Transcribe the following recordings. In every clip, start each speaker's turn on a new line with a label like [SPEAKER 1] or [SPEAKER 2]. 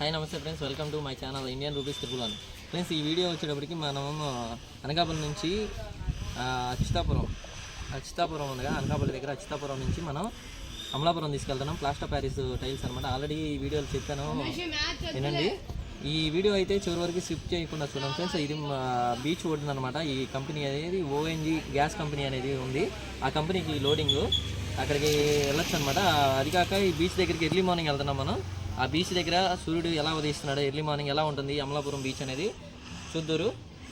[SPEAKER 1] Hi నమస్తే friends welcome to my channel Indian rupees triple one friends ఈ video వచ్చేటప్పటికి మనం అనకాపల్లి నుంచి అచ్యుతాపురం అచ్యుతాపురం ఉందిగా అనకాపల్లి దగ్గర అచ్యుతాపురం నుంచి మనం అమలాపురం తీసుకెళ్తున్నాం. ప్లాస్టర్ ప్యారిస్ టైల్స్ అనమాట ఆల్రెడీ ఈ వీడియోలో చెప్పాను. వినండి ఈ వీడియో అయితే చివరి వరకు స్విప్ చేయకుండా చూడండి ఫ్రెండ్స్ ఇది బీచ్ ఒడ్డున అనమాట ఈ కంపెనీ అనేది ఓఎన్జీ గ్యాస్ కంపెనీ అనేది ఉంది. ఆ కంపెనీకి లోడింగ్ అక్కడికి వెళ్ళొచ్చు అనమాట అది కాక ఈ బీచ్ దగ్గరికి ఎర్లీ మార్నింగ్ వెళ్తున్నాం మనం. ఆ బీచ్ దగ్గర సూర్యుడు ఎలా ఉదయిస్తున్నాడు ఎర్లీ మార్నింగ్ ఎలా ఉంటుంది అమలాపురం బీచ్ అనేది చూద్దరు.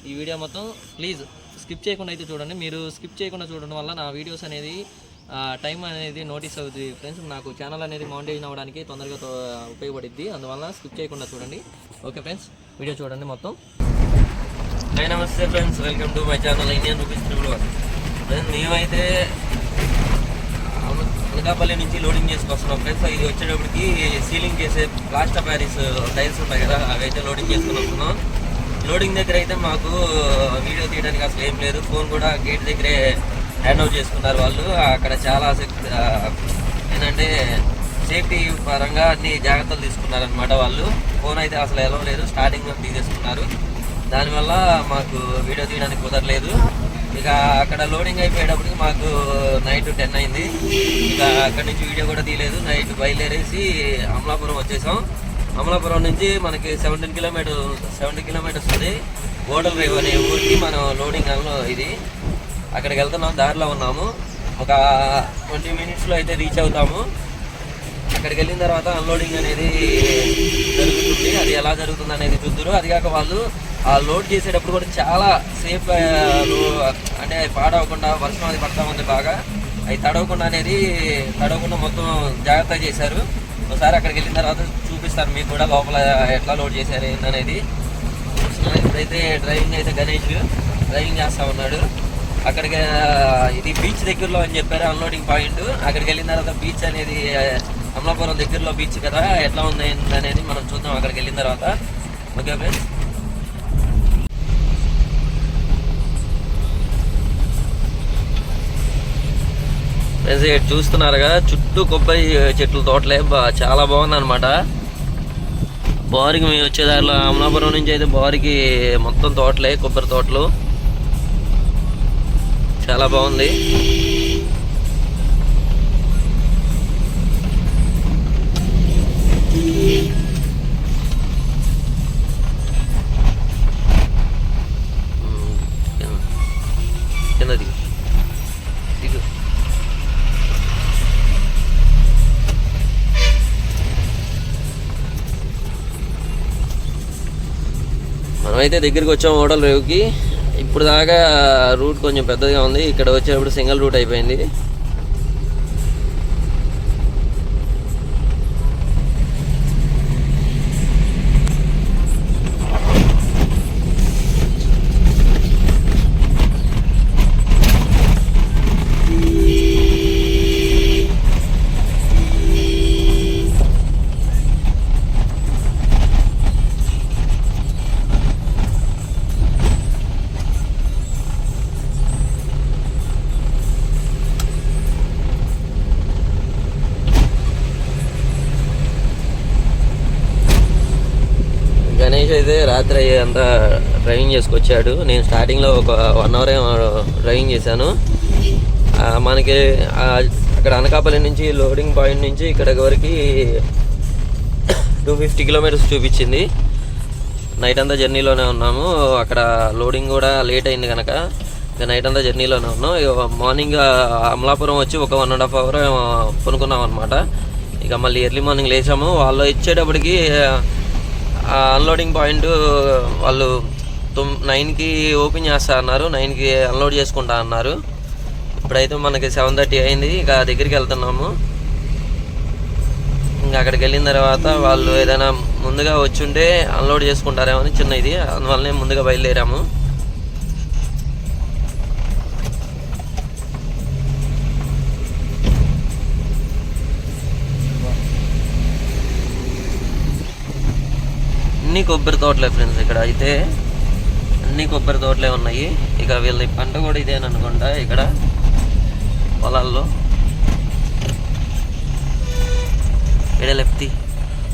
[SPEAKER 1] ఈ వీడియో మొత్తం ప్లీజ్ స్కిప్ చేయకుండా అయితే చూడండి. మీరు స్కిప్ చేయకుండా చూడడం వల్ల నా వీడియోస్ అనేది టైం అనేది నోటీస్ అవుతుంది ఫ్రెండ్స్ నాకు ఛానల్ అనేది మౌంటేజ్ అవ్వడానికి తొందరగా ఉపయోగపడుద్ది. అందువల్ల స్కిప్ చేయకుండా చూడండి. ఓకే ఫ్రెండ్స్ వీడియో చూడండి మొత్తం. నమస్తే friends welcome to my channel Indian rupees triple one friends మేమైతే అనకాపల్లి నుంచి లోడింగ్ చేసుకొస్తున్నాం ఫ్రెండ్స్. ఇది వచ్చేటప్పటికి సీలింగ్ చేసే ప్లాస్టర్ ప్యారిస్ టైల్స్ ఉంటాయి కదా అవైతే లోడింగ్ చేసుకుని వస్తున్నాం. లోడింగ్ దగ్గర అయితే మాకు వీడియో తీయడానికి అసలు ఏం లేదు. ఫోన్ కూడా గేట్ దగ్గరే హ్యాండ్ ఓవర్ చేసుకున్నారు వాళ్ళు. అక్కడ చాలా సెక్- ఏంటంటే సేఫ్టీ పరంగా అన్ని జాగ్రత్తలు తీసుకున్నారనమాట వాళ్ళు. ఫోన్ అయితే అసలు ఎలా లేదు. స్టార్టింగ్ తీసేసుకున్నారు. దానివల్ల మాకు వీడియో తీయడానికి కుదరలేదు. ఇక అక్కడ లోడింగ్ అయిపోయేటప్పటికి మాకు నైట్ టెన్ అయింది. ఇక అక్కడి నుంచి వీడియో కూడా తీయలేదు. నైట్ బయలుదేరేసి అమలాపురం వచ్చేసాం. అమలాపురం నుంచి మనకి సెవెంటీన్ కిలోమీటర్ సెవెంటీ కిలోమీటర్స్ ఉంది. ఓడల్ రేవ్ అనే ఊరికి మనం లోడింగ్ అన్లో ఇది. అక్కడికి వెళ్తున్నాం దారిలో ఉన్నాము. ఒక ట్వంటీ మినిట్స్లో అయితే రీచ్ అవుతాము. అక్కడికి వెళ్ళిన తర్వాత అన్లోడింగ్ అనేది జరుగుతుంది. అది ఎలా జరుగుతుంది అనేది చూద్దరు. అది కాక వాళ్ళు ఆ లోడ్ చేసేటప్పుడు కూడా చాలా సేఫ్ అంటే పాడవకుండా వర్షం అది పడతా ఉంది బాగా. అవి తడవకుండా అనేది తడవకుండా మొత్తం జాగ్రత్త చేశారు. ఒకసారి అక్కడికి వెళ్ళిన తర్వాత చూపిస్తారు మీకు కూడా లోపల ఎట్లా లోడ్ చేశారు ఏంటనేది ఇప్పుడైతే డ్రైవింగ్ అయితే గణేష్ డ్రైవింగ్ చేస్తా ఉన్నాడు. అక్కడికి ఇది బీచ్ దగ్గరలో అని చెప్పారు అన్లోడింగ్ పాయింట్ అక్కడికి వెళ్ళిన తర్వాత బీచ్ అనేది అమలాపురం దగ్గరలో బీచ్ కదా ఎట్లా ఉంది అనేది మనం చూద్దాం అక్కడికి వెళ్ళిన తర్వాత. ఓకే ఫ్రెండ్స్ చూస్తున్నారుగా చుట్టూ కొబ్బరి చెట్లు తోటలే బా- చాలా బాగుంది అనమాట బారికి మేము వచ్చే దారిలో అమలాపురం నుంచి అయితే బారికి మొత్తం తోటలే కొబ్బరి తోటలు. చాలా బాగుంది. అయితే దగ్గరికి వచ్చాం ఓడల రేవుకి. ఇప్పుడు దాకా రూట్ కొంచెం పెద్దగా ఉంది. ఇక్కడ వచ్చేటప్పుడు సింగిల్ రూట్ అయిపోయింది. అంతా డ్రైవింగ్ చేసుకొచ్చాడు. నేను స్టార్టింగ్లో ఒక వన్ అవర్ డ్రైవింగ్ చేశాను. మనకి అక్కడ అనకాపల్లి నుంచి లోడింగ్ పాయింట్ నుంచి ఇక్కడికి వరకు టూ ఫిఫ్టీ కిలోమీటర్స్ చూపించింది. నైట్ అంతా జర్నీలోనే ఉన్నాము. అక్కడ లోడింగ్ కూడా లేట్ అయింది కనుక ఇక నైట్ అంతా జర్నీలోనే ఉన్నాం. ఇక మార్నింగ్ అమలాపురం వచ్చి ఒక వన్ అండ్ హాఫ్ అవర్ కొనుక్కున్నాం అనమాట ఇక మళ్ళీ ఎర్లీ మార్నింగ్ లేచాము. వాళ్ళు ఇచ్చేటప్పటికి అన్లోడింగ్ పాయింట్ వాళ్ళు తొమ్ నైన్కి ఓపెన్ చేస్తా అన్నారు నైన్కి అన్లోడ్ చేసుకుంటా అన్నారు. ఇప్పుడైతే మనకి సెవెన్ థర్టీ అయింది ఇక దగ్గరికి వెళ్తున్నాము. ఇంకా అక్కడికి వెళ్ళిన తర్వాత వాళ్ళు ఏదైనా ముందుగా వచ్చి ఉంటే అన్లోడ్ చేసుకుంటారేమో అని చిన్న ఇది అందువల్లనే ముందుగా బయలుదేరాము. అన్ని కొబ్బరి తోటలే ఫ్రెండ్స్ ఇక్కడ. అయితే అన్ని కొబ్బరి తోటలే ఉన్నాయి. ఇక వీళ్ళ పంట కూడా ఇదేననుకుంటా ఇక్కడ పొలాల్లో. ఎడలెప్తి లెఫ్ట్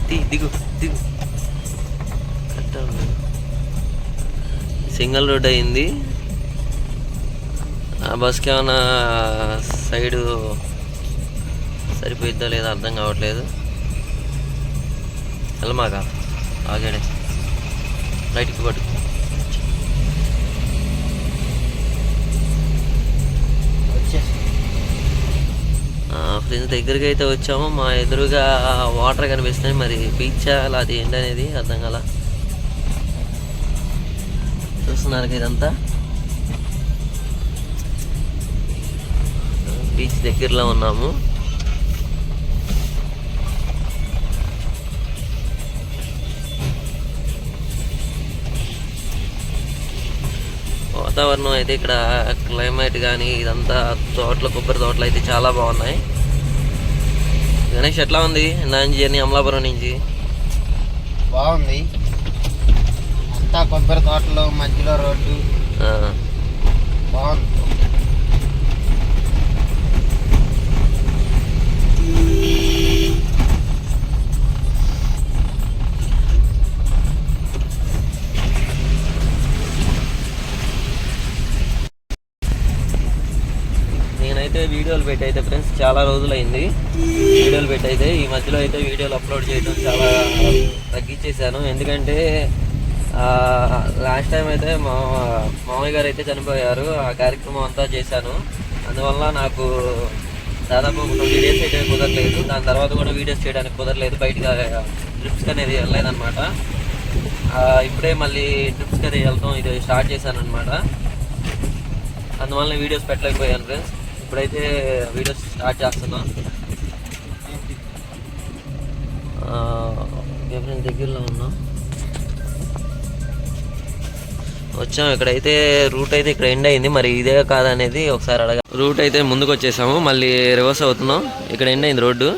[SPEAKER 1] తీ దిగు దిగు. సింగల్ సింగిల్ రోడ్ అయింది. ఆ బస్కి ఏమైనా సైడు సరిపోయిద్దా లేదా అర్థం కావట్లేదు. వెళ్ళమాక. ఆగాడే. లైట్కి
[SPEAKER 2] పడుతుంది
[SPEAKER 1] ఫ్రెండ్స్ దగ్గరికి అయితే వచ్చాము. మా ఎదురుగా వాటర్ కనిపిస్తున్నాయి. మరి బీచ్ అలా అది ఏంటనేది అర్థం కాల. చూస్తున్నారు ఇదంతా. బీచ్ దగ్గరలో ఉన్నాము. వాతావరణం అయితే ఇక్కడ క్లైమేట్ కానీ ఇదంతా తోటలు కొబ్బరి తోటలు అయితే చాలా బాగున్నాయి. గణేష్ ఎట్లా ఉంది? నా జర్నీ అమలాపురం నుంచి.
[SPEAKER 2] బాగుంది. అంతా కొబ్బరి తోటలు మధ్యలో రోడ్డు.
[SPEAKER 1] ఆ,
[SPEAKER 2] బాగుంది.
[SPEAKER 1] వీడియోలు పెట్టి అయితే ఫ్రెండ్స్ చాలా రోజులైంది వీడియోలు పెట్టి అయితే ఈ మధ్యలో అయితే వీడియోలు అప్లోడ్ చేయడం చాలా తగ్గించేశాను ఎందుకంటే లాస్ట్ టైం అయితే మా మామయ్య గారు అయితే చనిపోయారు. ఆ కార్యక్రమం అంతా చేశాను. అందువల్ల నాకు దాదాపు ట్వంటీ డేస్ అయితే కుదరలేదు. దాని తర్వాత కూడా వీడియోస్ చేయడానికి కుదరలేదు. బయటగా ట్రిప్స్కి అనేది వెళ్ళలేదన్నమాట. ఇప్పుడే మళ్ళీ ట్రిప్స్కి అనేది వెళ్తాం. ఇది స్టార్ట్ చేశాను అనమాట అందువల్ల వీడియోస్ పెట్టలేకపోయాను ఫ్రెండ్స్. ఇప్పుడైతే వీడియోస్ స్టార్ట్ చేస్తున్నాం. ఫ్రెండ్స్ దగ్గరలో ఉన్నాం. వచ్చాం ఇక్కడైతే రూట్ అయితే ఇక్కడ ఎండ్ అయింది. మరి ఇదే కాదనేది ఒకసారి అడగ. రూట్ అయితే ముందుకు వచ్చేసాము. మళ్ళీ రివర్స్ అవుతున్నాం. ఇక్కడ ఎండ్ అయింది రోడ్డు.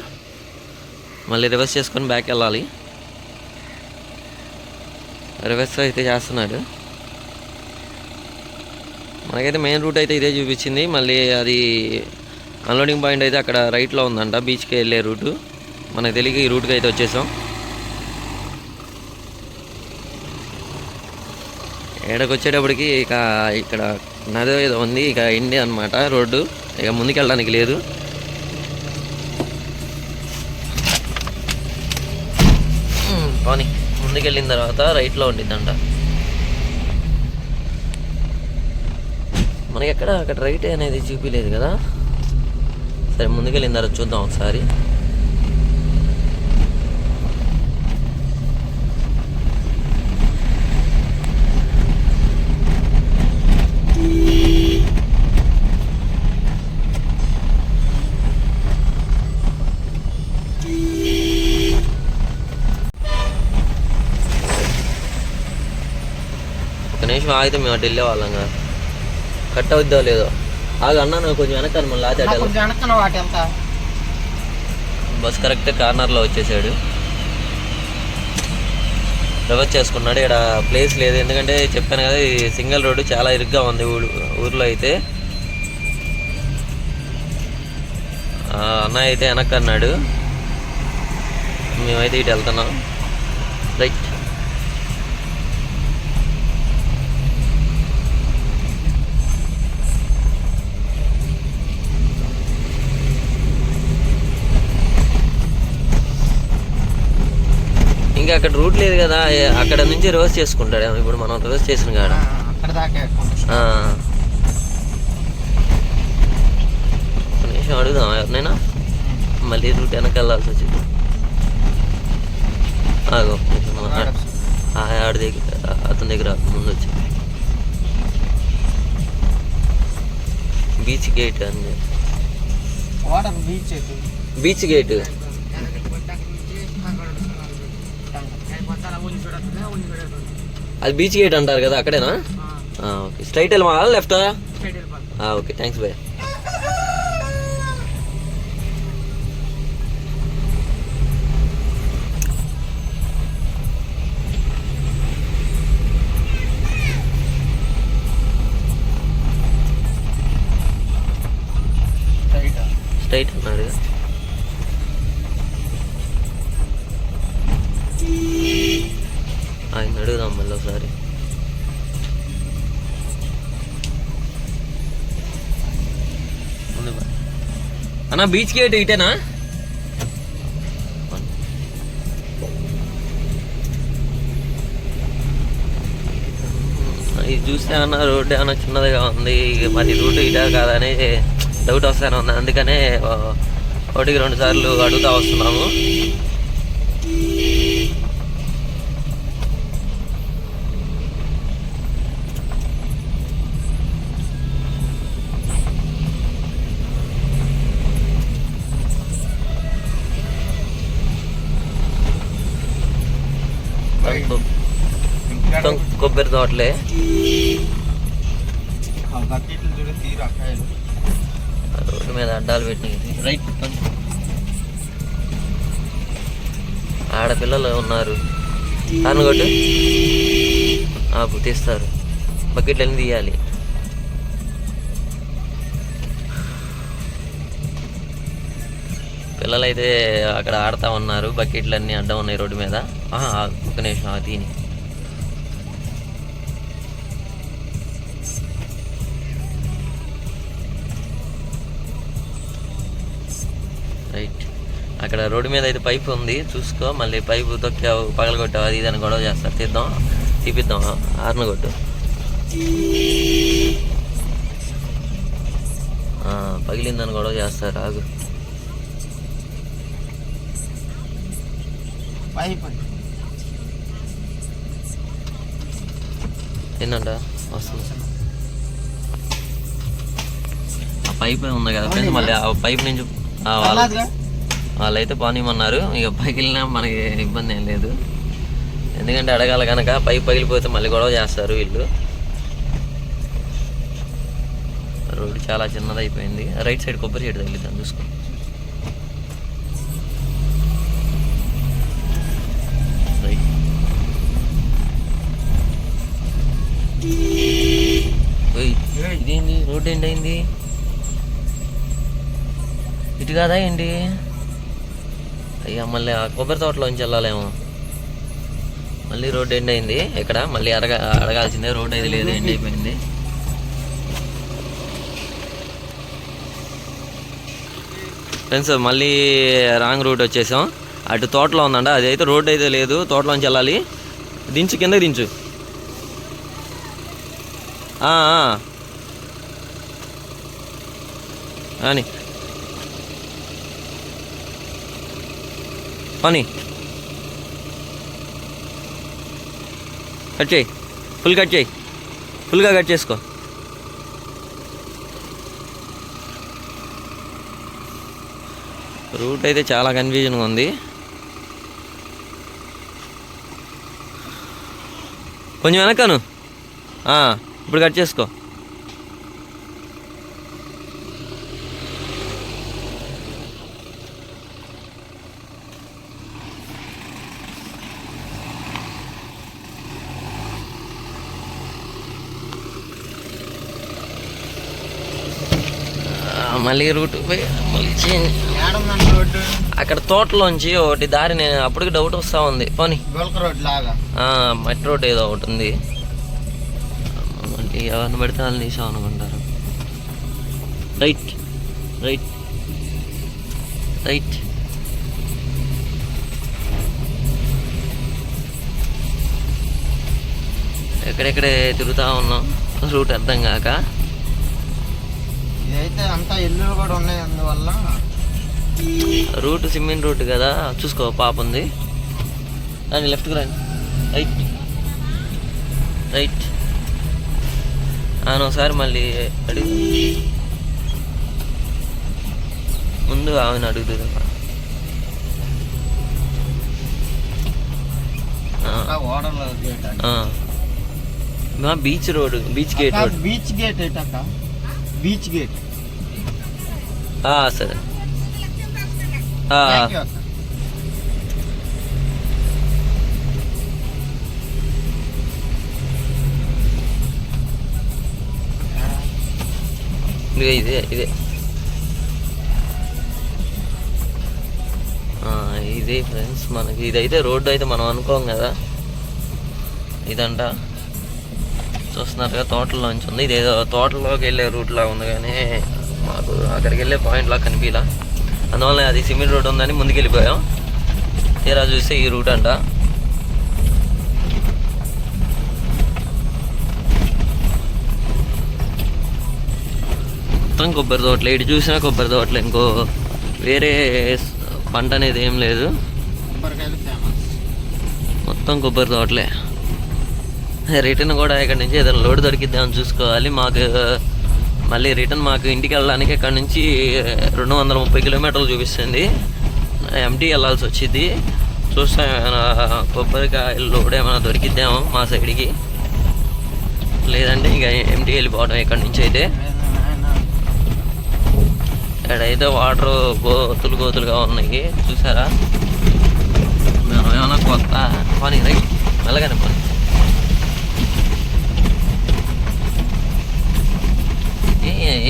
[SPEAKER 1] మళ్ళీ రివర్స్ చేసుకొని బ్యాక్ వెళ్ళాలి. రివర్స్ అయితే చేస్తున్నాడు. మనకైతే మెయిన్ రూట్ అయితే ఇదే చూపించింది. మళ్ళీ అది అన్లోడింగ్ పాయింట్ అయితే అక్కడ రైట్లో ఉందంట బీచ్కి వెళ్ళే రూటు మనకు తెలియక ఈ రూట్కి అయితే వచ్చేసాం. ఏడకి వచ్చేటప్పటికి ఇక ఇక్కడ నది ఏదో ఉంది ఇక ఇండి అనమాట రోడ్డు. ఇక ముందుకు వెళ్ళడానికి లేదు పోనీ. ముందుకెళ్ళిన తర్వాత రైట్లో ఉండిద్దంట. మనకి ఎక్కడ అక్కడ రైట్ అనేది చూపించలేదు కదా? సరే ముందుకెళ్ళిన తర్వాత చూద్దాం ఒకసారి. ఒక నిమిషం ఆగితే మేము అటు వెళ్ళే వాళ్ళం కదా. కట్ అవుద్దో లేదో. ఆగు అన్నా నువ్వు కొంచెం వెనకాల మళ్ళీ
[SPEAKER 2] వాటి వెళ్తా
[SPEAKER 1] బస్ కరెక్ట్ కార్నర్లో వచ్చేసాడు. రివర్స్ చేసుకున్నాడు. ఇక్కడ ప్లేస్ లేదు. ఎందుకంటే చెప్పాను కదా ఈ సింగిల్ రోడ్డు చాలా ఇరుగ్గా ఉంది ఊరు ఊర్లో అయితే. ఆ, అన్నయ్య అయితే వెనక్కి అన్నాడు మేమైతే ఇటు వెళ్తున్నాం. రైట్. ఇంకా అక్కడ రూట్ లేదు కదా అక్కడ నుంచి రివర్స్ చేసుకుంటాడు. ఇప్పుడు మనం రివర్స్ చేసిన కాడ. నిమిషం అడుగుదాం ఎవరినైనా? మళ్ళీ రూట్ వెనక వెళ్ళాల్సి వచ్చింది. ఆగో ఆడి దగ్గర అతని దగ్గర ముందు వచ్చి. బీచ్ గేట్
[SPEAKER 2] ఎటు?
[SPEAKER 1] Beach gate. అది బీచ్ గేట్ అంటారు కదా అక్కడేనా? ఓకే. స్ట్రైట్ వెళ్ళమా? లెఫ్టా ఓకే. థ్యాంక్స్ భయ్య
[SPEAKER 2] ఆ?
[SPEAKER 1] స్ట్రైట్ అన్నాడు ఆయన అడుగుదాం మళ్ళీ ఒకసారి. అన్న బీచ్ గేట్ ఇటేనా? ఇది చూస్తే అన్న రోడ్డు ఏమన్నా చిన్నదిగా ఉంది. మరి రూట్ ఇటా కాదని డౌట్ వస్తానే ఉంది. అందుకనే ఒకటికి రెండు సార్లు అడుగుతా వస్తున్నాము. తోటలే రోడ్డు మీద అడ్డాలు పెట్టి రైట్ ఆడపిల్లలు ఉన్నారు. హార్న్ కొట్టు. ఆపు తీస్తారు. బకెట్లు అన్ని తీయాలి? పిల్లలైతే అక్కడ ఆడుతా ఉన్నారు. బకెట్లు అన్నీ అడ్డం ఉన్నాయి రోడ్డు మీద. ఒక్క నిమిషం తీని. అక్కడ రోడ్డు మీద అయితే పైప్ ఉంది. చూసుకో మళ్ళీ పైపు తొక్కావు పగలగొట్టావు అది ఇది అని గొడవ చేస్తారు తీద్దాం. తీపిద్దాం. ఆర్న కొట్టు ఆ, పగిలిందని గొడవ చేస్తారు ఆగు ఏంటంట వస్తుంది ఆ పైప్ ఉంది కదా ఫ్రెండ్స్ మళ్ళీ ఆ పైప్ నుంచి వాళ్ళైతే పానీయమన్నారు. ఇక పగిలినా మనకి ఇబ్బంది ఏం లేదు. ఎందుకంటే అడగాలి కనుక పై పగిలిపోతే మళ్ళీ గొడవ చేస్తారు వీళ్ళు. రోడ్డు చాలా చిన్నదైపోయింది. రైట్ సైడ్ కొబ్బరి చెట్టు తగిలిద్దాం చూసుకో. రైట్. ఇదేంది? రోడ్డు ఏంటి అయింది ఇటు కాదా ఏంటి? అయ్యా మళ్ళీ ఆ కొబ్బరి తోటలోంచి వెళ్ళాలేమో. మళ్ళీ రోడ్డు ఎండ్ అయింది. ఇక్కడ మళ్ళీ అడగ అడగాల్సిందే రోడ్డు అయితే లేదు ఎండ్ అయిపోయింది. ఫ్రెండ్స్ మళ్ళీ రాంగ్ రూట్ వచ్చేసాం. అటు తోటలో ఉందంట అది అయితే రోడ్డు అయితే లేదు తోటలోంచి వెళ్ళాలి. దించు కింద దించు. అని పని. కట్ చేయి. ఫుల్ కట్ చేయి. ఫుల్గా కట్ చేసుకో. రూట్ అయితే చాలా కన్ఫ్యూజన్గా ఉంది. కొంచెం వెనకను ఇప్పుడు కట్ చేసుకో ఆ, మళ్ళీ రూట్ అక్కడ తోటలోంచి ఒకటి దారి నేను అప్పటికి డౌట్ వస్తూ ఉంది. పోనీ. మట్టి రోడ్ ఏదో ఒకటి ఉంది. మళ్ళీ ఎవరిని పెడితే వాళ్ళని తీసాం అనుకుంటారు. రైట్ రైట్ రైట్ ఎక్కడెక్కడే తిరుగుతూ ఉన్నాం. రూట్ అర్థం కాక.
[SPEAKER 2] ఇదైతే అంతా ఇల్లులు కూడా ఉన్నాయి అందువల్ల.
[SPEAKER 1] రూట్ సిమెంట్ రూట్ కదా? చూసుకో పాప ఉంది. రండి లెఫ్ట్కి రండి రైట్. రైట్. ఆయన ఒకసారి మళ్ళీ అడుగు. ముందు ఆమెను అడుగుతుంది beach road beach gate road.
[SPEAKER 2] Beach gate ఏటక్క beach gate
[SPEAKER 1] సరే. ఇదే ఇదే. ఇదే ఇదే ఫ్రెండ్స్ మనకి ఇదైతే రోడ్డు అయితే మనం అనుకోం కదా. ఇదంట. చూస్తున్నారుగా తోటలోంచి ఉంది. ఇదేదో తోటలోకి వెళ్ళే రూట్ లా ఉంది కానీ మాకు అక్కడికి వెళ్ళే పాయింట్ లా కనిపించలా అందువల్ల అది సిమెంట్ రోడ్ ఉందని ముందుకు వెళ్ళిపోయాం తీరా చూస్తే ఈ రూట్ అంట. మొత్తం కొబ్బరి తోటలే. ఇటు చూసినా కొబ్బరి తోటలే. ఇంకో వేరే పంట అనేది ఏం లేదు. మొత్తం కొబ్బరి తోటలే. రిటర్న్ కూడా ఇక్కడ నుంచి ఏదైనా లోడ్ దొరికిద్దామని చూసుకోవాలి. మాకు మళ్ళీ రిటర్న్ మాకు ఇంటికి వెళ్ళడానికి ఇక్కడ నుంచి రెండు వందల ముప్పై కిలోమీటర్లు చూపిస్తుంది. ఎంటీ వెళ్ళాల్సి వచ్చింది. చూస్తాం ఏమైనా కొబ్బరికాయలు లోడ్ ఏమైనా దొరికిద్దామో మా సైడ్కి? లేదంటే ఇంకా ఎంటీ వెళ్ళిపోవడం ఇక్కడ నుంచి అయితే. ఇక్కడైతే వాటర్ గోతులు గోతులుగా ఉన్నాయి. చూసారా? మనం ఏమైనా కొత్త పని రైట్ మెల్లగానే పని.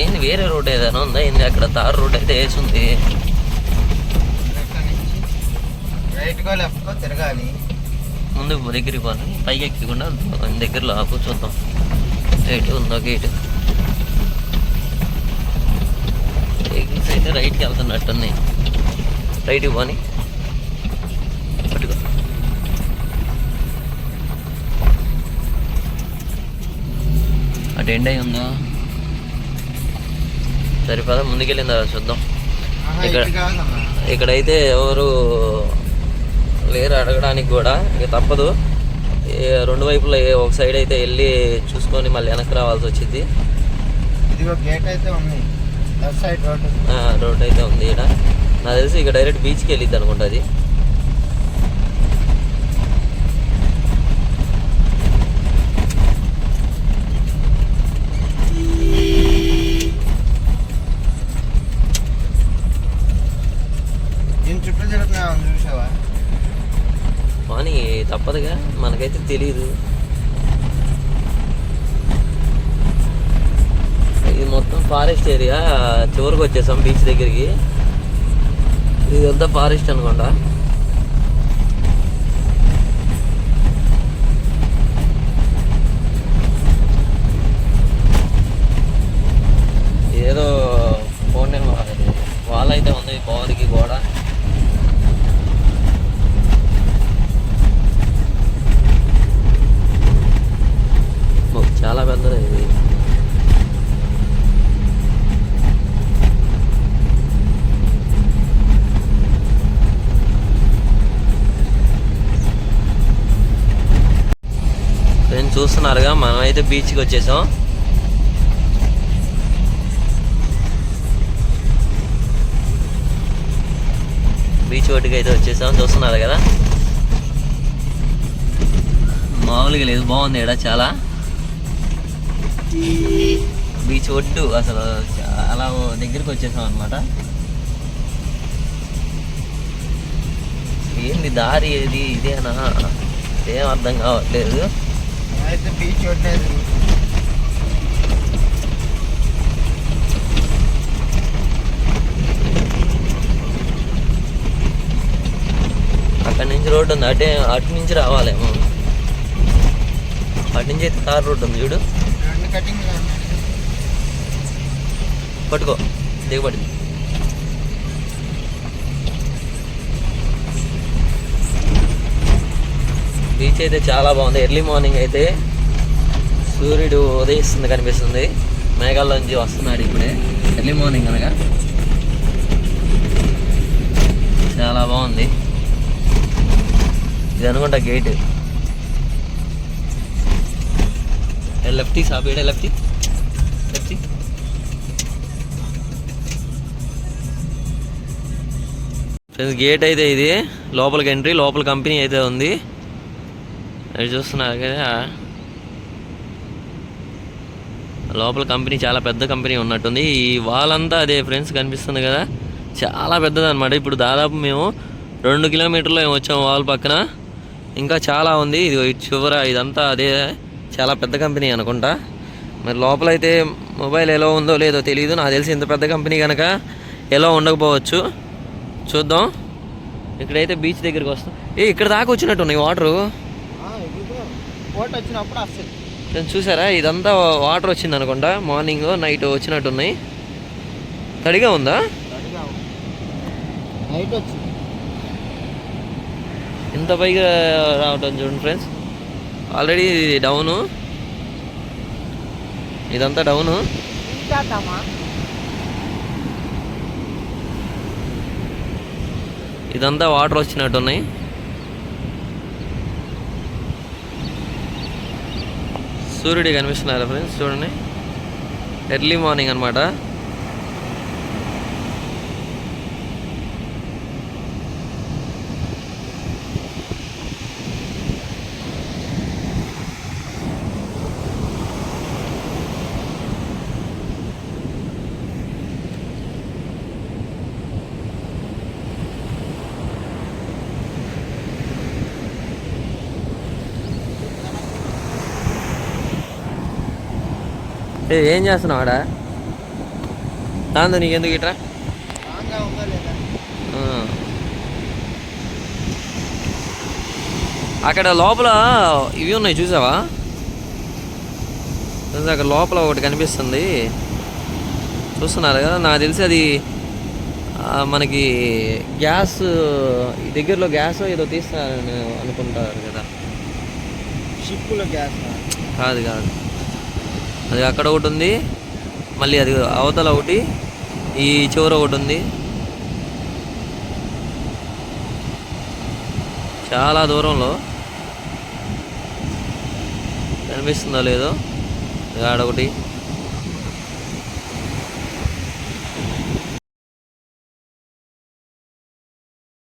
[SPEAKER 1] ఏంది వేరే రోడ్ ఏదైనా ఉందా? ఏంది అక్కడ తార్ రోడ్ అయితే వేసి ఉంది
[SPEAKER 2] రైట్కో లెఫ్ట్కో తిరగాలి.
[SPEAKER 1] ముందు దగ్గరికి పోని. పైకి ఎక్కకుండా దగ్గరలో ఆపు చూద్దాం. గేట్ ఉందో గేట్ వెహికల్స్ అయితే రైట్కి వెళ్తున్నట్టున్నాయి. రైట్కి పోని. పట్టుకో. అటు ఎండ్ అయి ఉందో? సరిపదా ముందుకెళ్ళిందా చూద్దాం. ఇక్కడ- ఇక్కడైతే ఎవరు లేరు అడగడానికి కూడా ఇక తప్పదు. రెండు వైపులా ఒక సైడ్ అయితే వెళ్ళి చూసుకొని మళ్ళీ వెనక్కి రావాల్సి వచ్చింది రోడ్ అయితే ఉంది. ఇక్కడ నాకు తెలిసి ఇక డైరెక్ట్ బీచ్కి వెళ్ళిద్ది అనుకుంటా
[SPEAKER 2] చుట్టూ చూసావా?
[SPEAKER 1] కానీ తప్పదుగా మనకైతే తెలియదు ఇది మొత్తం ఫారెస్ట్ ఏరియా చివరికి వచ్చేసాం బీచ్ దగ్గరికి. ఇదంతా ఫారెస్ట్ అనుకుంటా చూస్తున్నారుగా మనం అయితే బీచ్కి వచ్చేసాం. బీచ్ ఒడ్డుకి అయితే వచ్చేసాం. చూస్తున్నారు కదా? మామూలుగా లేదు బాగుంది ఇక్కడ చాలా. బీచ్ ఒడ్డు అసలు చాలా దగ్గరికి వచ్చేసాం అనమాట ఏంది దారి ఏది? ఇదేనా? ఏం అర్థం కావట్లేదు.
[SPEAKER 2] అయితే బీచ్ రోడ్డు
[SPEAKER 1] అక్కడ నుంచి రోడ్డు ఉంది. అటే అటు నుంచి రావాలేమో. అటు నుంచి అయితే తార్ రోడ్డు ఉంది చూడు. పట్టుకో. దిగబడి. బీచ్ అయితే చాలా బాగుంది. ఎర్లీ మార్నింగ్ అయితే సూర్యుడు ఉదయిస్తుంది కనిపిస్తుంది. మేఘాల్లోంచి వస్తున్నాడు ఇప్పుడే. ఎర్లీ మార్నింగ్ అనగా. చాలా బాగుంది. ఇది అనుకుంటా గేట్ లెఫ్టీ సాపేడే లెఫ్టీ లెఫ్టీ ఫ్రెండ్స్ గేట్ అయితే ఇది. లోపలికి ఎంట్రీ లోపల కంపెనీ అయితే ఉంది. అది చూస్తున్నారు కదా. లోపల కంపెనీ చాలా పెద్ద కంపెనీ ఉన్నట్టుంది. ఈ వాల్ అంతా అదే ఫ్రెండ్స్ కనిపిస్తుంది కదా. చాలా పెద్దది అనమాట ఇప్పుడు దాదాపు మేము రెండు కిలోమీటర్లు వచ్చాము వాల్ పక్కన. ఇంకా చాలా ఉంది. ఇది చివర ఇదంతా అదే చాలా పెద్ద కంపెనీ అనుకుంటా. మరి లోపల అయితే మొబైల్ ఎలా ఉందో లేదో తెలియదు నాకు తెలిసి ఇంత పెద్ద కంపెనీ కనుక ఎలా ఉండకపోవచ్చు. చూద్దాం. ఇక్కడైతే బీచ్ దగ్గరికి వస్తాం. ఏ ఇక్కడ దాకా వచ్చినట్టు ఉన్నాయి వాటరు.
[SPEAKER 2] బోట్ వచ్చినప్పుడు వస్తుంది.
[SPEAKER 1] ఫ్రెండ్స్ చూసారా? ఇదంతా వాటర్ వచ్చింది అనుకుంటా. మార్నింగ్ నైట్ వచ్చినట్టున్నాయి. తడిగా ఉందా.
[SPEAKER 2] నైట్ వచ్చింది.
[SPEAKER 1] ఇంత పైగా రావటం చూడండి ఫ్రెండ్స్. ఆల్రెడీ డౌను ఇదంతా డౌను ఇదంతా వాటర్ వచ్చినట్టున్నాయి. సూర్యుడు కనిపిస్తున్నారా ఫ్రెండ్స్ చూడండి. ఎర్లీ మార్నింగ్ అనమాట ఏ ఏం చేస్తున్నావు ఆడ? దాంతో నీకెందుకు ఇట్రా. అక్కడ లోపల ఇవి ఉన్నాయి చూసావా? అక్కడ లోపల ఒకటి కనిపిస్తుంది. చూస్తున్నారు కదా నాకు తెలిసి అది మనకి గ్యాస్ ఈ దగ్గరలో గ్యాస్ ఏదో తీస్తారని అనుకుంటారు కదా.
[SPEAKER 2] షిప్పులో గ్యాస్?
[SPEAKER 1] కాదు కాదు. అది అక్కడ ఒకటి ఉంది. మళ్ళీ అది అవతల ఒకటి. ఈ చివర ఒకటి ఉంది. చాలా దూరంలో. కనిపిస్తుందో లేదో. ఆడొకటి